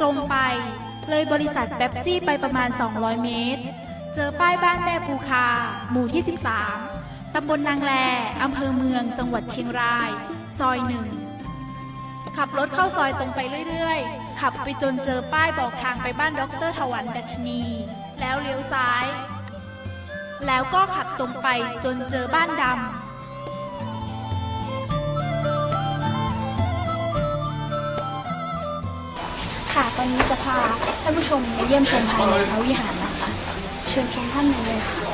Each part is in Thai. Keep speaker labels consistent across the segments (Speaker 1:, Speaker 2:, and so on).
Speaker 1: ตรงไป เลยบริษัทเป๊ปซี่ไปประมาณ 200 เมตร เจอป้ายบ้านแม่ภูคา หมู่ที่ 13 ตำบลนางแลอำเภอเมือง จังหวัดเชียงราย ซอยหนึ่ง ขับรถเข้าซอยตรงไปเรื่อยๆ ขับไปจนเจอป้ายบอกทางไปบ้านดรถวันดัชนี แล้วเลี้ยวซ้าย แล้วก็ขับตรงไปจนเจอบ้านดำ
Speaker 2: วันนี้จะพาท่านผู้ชมไปเยี่ยมชมภายในพระวิหารนะคะ เชิญชมท่านเลยค่ะ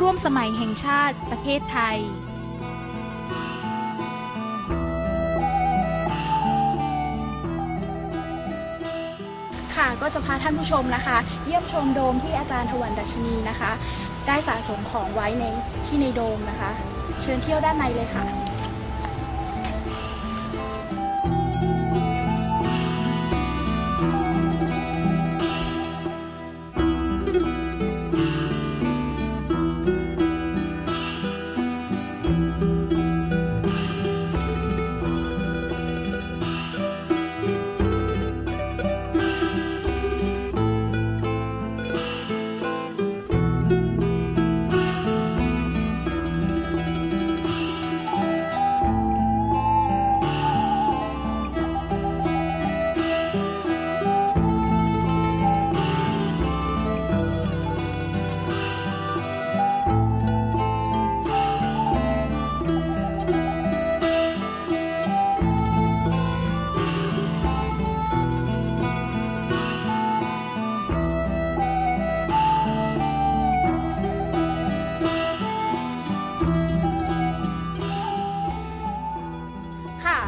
Speaker 1: ร่วมสมัยแห่งชาติประเทศไทย
Speaker 2: ค่ะก็จะพาท่านผู้ชมนะคะ เยี่ยมชมโดมที่อาจารย์ถวันดัชนีนะคะ ได้สะสมของไว้ในที่ในโดมนะคะ เชิญเที่ยวด้านในเลยค่ะ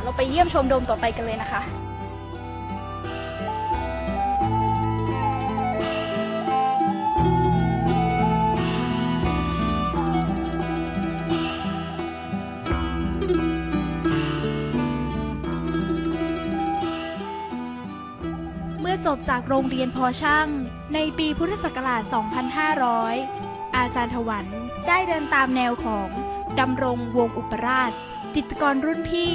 Speaker 2: เราไปเยี่ยมชมโดมต่อไปกันเลยนะคะ
Speaker 1: เมื่อจบจากโรงเรียนพอช่าง ในปีพุทธศักราช 2500 อาจารย์ถวันได้เดินตามแนวของดำรงวงอุปราช จิตกรรุ่นพี่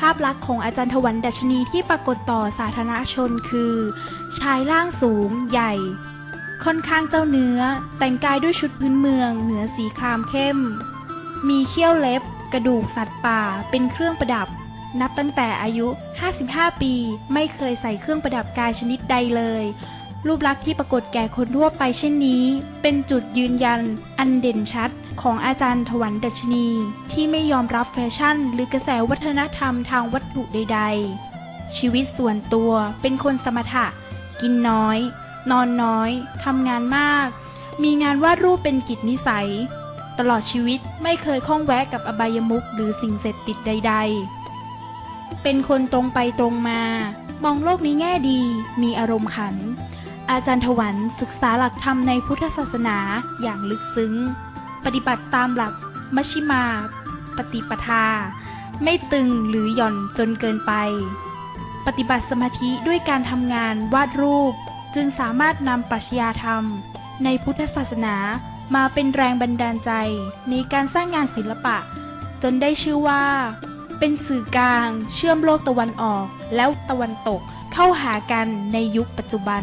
Speaker 1: ภาพลักษณ์ของอาจารย์ถวันดัชนีที่ปรากฏต่อสาธารณชนคือ ชายร่างสูง ใหญ่ ค่อนข้างเจ้าเนื้อ แต่งกายด้วยชุดพื้นเมือง เหนือสีครามเข้ม มีเขี้ยวเล็บ กระดูกสัตว์ป่า เป็นเครื่องประดับ นับตั้งแต่อายุ 55 ปี ไม่เคยใส่เครื่องประดับกายชนิดใดเลย รูปลักษณ์ที่ปรากฏแก่คนทั่วไปเช่นนี้ เป็นจุดยืนยัน อันเด่นชัด ของอาจารย์ถวันดัชนี ที่ไม่ยอมรับแฟชั่น หรือกระแสวัฒนธรรมทางวัตถุใด ๆ ชีวิตส่วนตัวเป็นคนสมถะ กินน้อย นอนน้อยทำงานมาก มีงานวาดรูปเป็นกิจนิสัย ตลอดชีวิตไม่เคยข้องแวะกับอบายมุขหรือสิ่งเสพติดใด ๆ เป็นคนตรงไปตรงมา มองโลกในแง่ดี มีอารมณ์ขัน อาจารย์ถวันศึกษาหลักธรรมในพุทธศาสนาอย่างลึกซึ้ง ปฏิบัติตามหลักมัชฌิมา ปฏิปทา ไม่ตึงหรือหย่อนจนเกินไป ปฏิบัติสมาธิด้วยการทำงานวาดรูป จึงสามารถนำปรัชญาธรรม ในพุทธศาสนามาเป็นแรงบันดาลใจในการสร้างงานศิลปะ จนได้ชื่อว่า เป็นสื่อกลางเชื่อมโลกตะวันออกแล้วตะวันตกเข้าหากันในยุคปัจจุบัน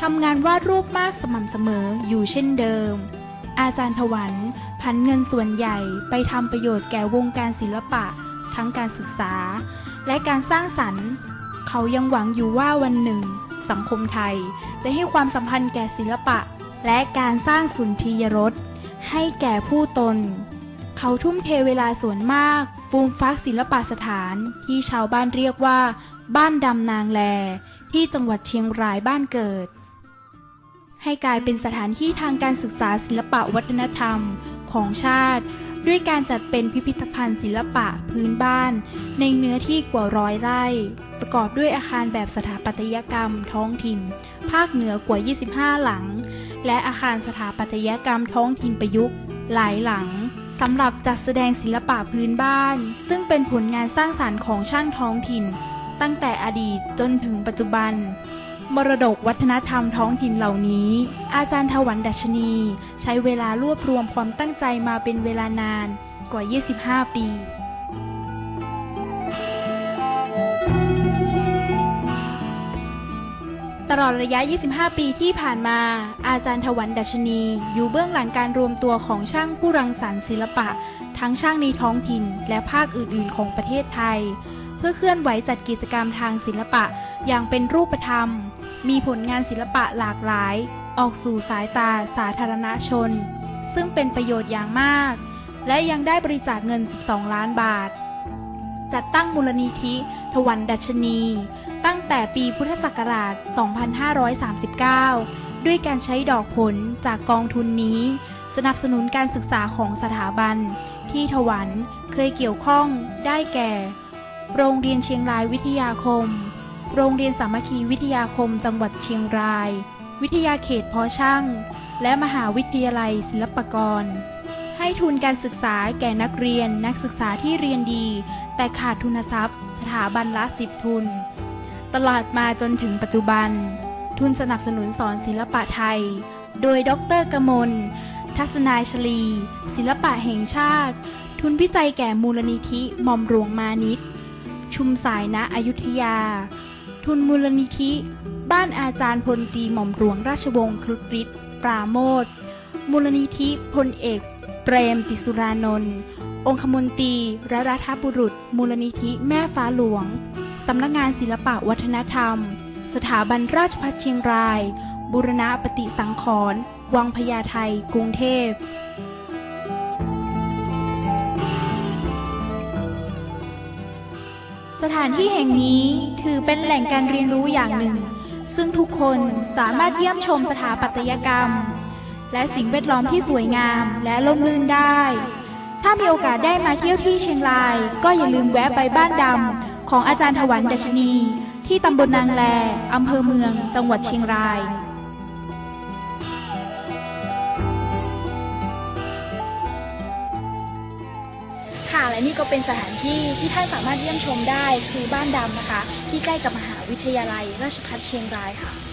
Speaker 1: ทำงานวาดรูปมากสม่ำเสมออยู่เช่นเดิม อาจารย์ถวันพันเงินส่วนใหญ่ไปทำประโยชน์แก่วงการศิลปะ ทั้งการศึกษา และการสร้างสรรค์ เขายังหวังอยู่ว่าวันหนึ่ง สังคมไทยจะให้ความสัมพันธ์แก่ศิลปะ และการสร้างสุนทรียรสให้แก่ผู้ตน เขาทุ่มเทเวลาส่วนมากฟูมฟักศิลปะสถานที่ชาวบ้านเรียกว่า บ้านดำนางแล ที่จังหวัดเชียงรายบ้านเกิด ให้กลายเป็นสถานที่ทางการศึกษาศิลปะวัฒนธรรมของชาติ ด้วยการจัดเป็นพิพิธภัณฑ์ศิลปะพื้นบ้าน ในเนื้อที่กว่าร้อยไร่ ประกอบด้วยอาคารแบบสถาปัตยกรรมท้องถิ่น ภาคเหนือกว่า 25 หลัง และอาคารสถาปัตยกรรมท้องถิ่นประยุกต์หลายหลังสำหรับจัดแสดงศิลปะพื้นบ้าน ซึ่งเป็นผลงานสร้างสรรค์ของช่างท้องถิ่น ตั้งแต่อดีตจนถึงปัจจุบัน มรดกวัฒนธรรมท้องถิ่นเหล่านี้ อาจารย์ถวันดัชนี ใช้เวลารวบรวมความตั้งใจมาเป็นเวลานานกว่า 25 ปีตลอดระยะ 25 ปีที่ผ่านมา อาจารย์ถวันดัชนี อยู่เบื้องหลังการรวมตัวของช่างผู้รังสรรค์ศิลปะ ทั้งช่างในท้องถิ่นและภาคอื่น ๆ ของประเทศไทย พื่อเคลื่อนไหวจัดกิจกรรมทางศิลปะอย่างเป็นรูปธรรม มีผลงานศิลปะหลากหลาย ออกสู่สายตาสาธารณชน ซึ่งเป็นประโยชน์อย่างมาก และยังได้บริจาคเงิน 12 ล้านบาท จัดตั้งมูลนิธิถวันดัชนี ตั้งแต่ปีพุทธศักราช 2539 ด้วยการใช้ดอกผลจากกองทุนนี้ สนับสนุนการศึกษาของสถาบัน ที่ถวันเคยเกี่ยวข้องได้แก่ โรงเรียนเชียงรายวิทยาคม โรงเรียนสามัคคีวิทยาคมจังหวัดเชียงราย วิทยาเขตพอช่าง และมหาวิทยาลัยศิลปากร ให้ทุนการศึกษาแก่นักเรียนนักศึกษาที่เรียนดี แต่ขาดทุนทรัพย์ สถาบันละสิบทุน ตลอดมาจนถึงปัจจุบัน ทุนสนับสนุนสอนศิลปะไทย โดยดรกมล ทัศนายชลี ศิลปะแห่งชาติ ทุนวิจัยแก่มูลนิธิหม่อมหลวงมานิต ชุมสายณอยุธยา ทุนมูลนิธิ บ้านอาจารย์พลตีหม่อมหลวงราชวงศ์ครุฑฤทธิ์ปราโมทมูลนิธิพลเอก เปรมติสุรานนท์องคมนตรีและรัฐบุรุษ มูลนิธิแม่ฟ้าหลวง สำนักงานศิลปะวัฒนธรรม สถาบันราชภัฏเชียงราย บุรณะปฏิสังขรณ์วังพญาไทกรุงเทพ สถานที่แห่งนี้ถือเป็นแหล่งการเรียนรู้อย่างหนึ่ง ซึ่งทุกคนสามารถเยี่ยมชมสถาปัตยกรรม และสิ่งแวดล้อมที่สวยงามและล่มลื่นได้ ถ้ามีโอกาสได้มาเที่ยวที่เชียงราย ก็อย่าลืมแวะไปบ้านดำของอาจารย์ถวันดัชนี ที่ตำบลนางแลอำเภอเมือง จังหวัดเชียงราย
Speaker 2: และนี่ก็เป็นสถานที่ที่ท่านสามารถเยี่ยมชมได้คือบ้านดำนะคะ ที่ใกล้กับมหาวิทยาลัย ราชภัฏเชียงรายค่ะ